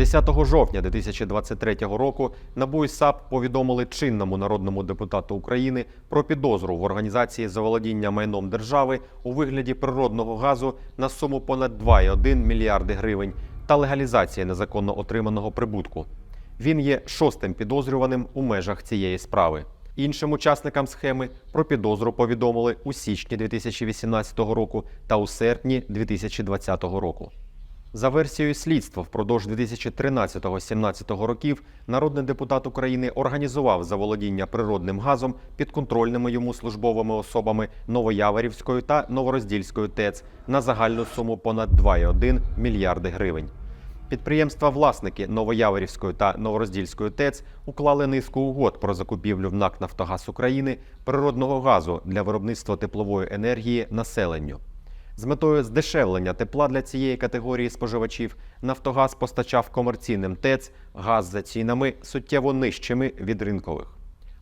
10 жовтня 2023 року НАБУ і САП повідомили чинному народному депутату України про підозру в організації заволодіння майном держави у вигляді природного газу на суму понад 2,1 мільярди гривень та легалізації незаконно отриманого прибутку. Він є шостим підозрюваним у межах цієї справи. Іншим учасникам схеми про підозру повідомили у січні 2018 року та у серпні 2020 року. За версією слідства, впродовж 2013-17 років народний депутат України організував заволодіння природним газом підконтрольними йому службовими особами Новояворівської та Новороздільської ТЕЦ на загальну суму понад 2,1 мільярди гривень. Підприємства-власники Новояворівської та Новороздільської ТЕЦ уклали низку угод про закупівлю в НАК «Нафтогаз України» природного газу для виробництва теплової енергії населенню. З метою здешевлення тепла для цієї категорії споживачів Нафтогаз постачав комерційним ТЕЦ газ за цінами суттєво нижчими від ринкових.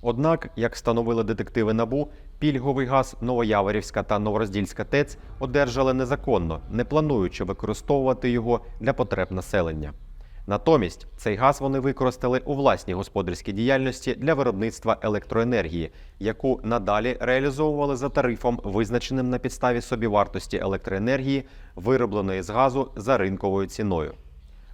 Однак, як встановили детективи НАБУ, пільговий газ Новояворівська та Новороздільська ТЕЦ одержали незаконно, не плануючи використовувати його для потреб населення. Натомість цей газ вони використали у власній господарській діяльності для виробництва електроенергії, яку надалі реалізовували за тарифом, визначеним на підставі собівартості електроенергії, виробленої з газу за ринковою ціною.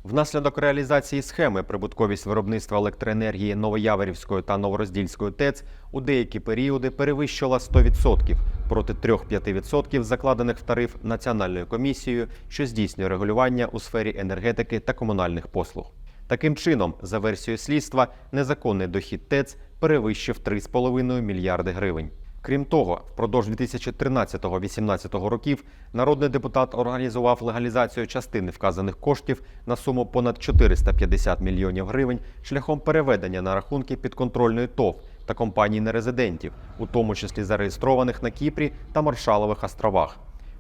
Внаслідок реалізації схеми прибутковість виробництва електроенергії Новояворівської та Новороздільської ТЕЦ у деякі періоди перевищила 100% проти 3-5% закладених в тариф Національною комісією, що здійснює регулювання у сфері енергетики та комунальних послуг. Таким чином, за версією слідства, незаконний дохід ТЕЦ перевищив 3,5 мільярди гривень. Крім того, впродовж 2013-2018 років народний депутат організував легалізацію частини вказаних коштів на суму понад 450 мільйонів гривень шляхом переведення на рахунки підконтрольної ТОВ та компаній нерезидентів, у тому числі зареєстрованих на Кіпрі та Маршалових островах.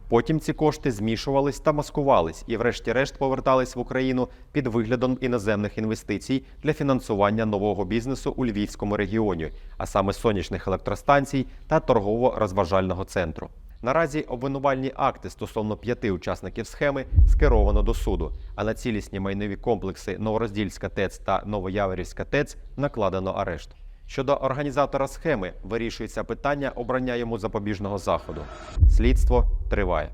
Потім ці кошти змішувались та маскувались і, врешті-решт, повертались в Україну під виглядом іноземних інвестицій для фінансування нового бізнесу у Львівському регіоні, а саме сонячних електростанцій та торгово-розважального центру. Наразі обвинувальні акти стосовно п'яти учасників схеми скеровано до суду, а на цілісні майнові комплекси Новороздільська ТЕЦ та Новояворівська ТЕЦ накладено арешт. Щодо організатора схеми вирішується питання обрання йому запобіжного заходу. Слідство триває.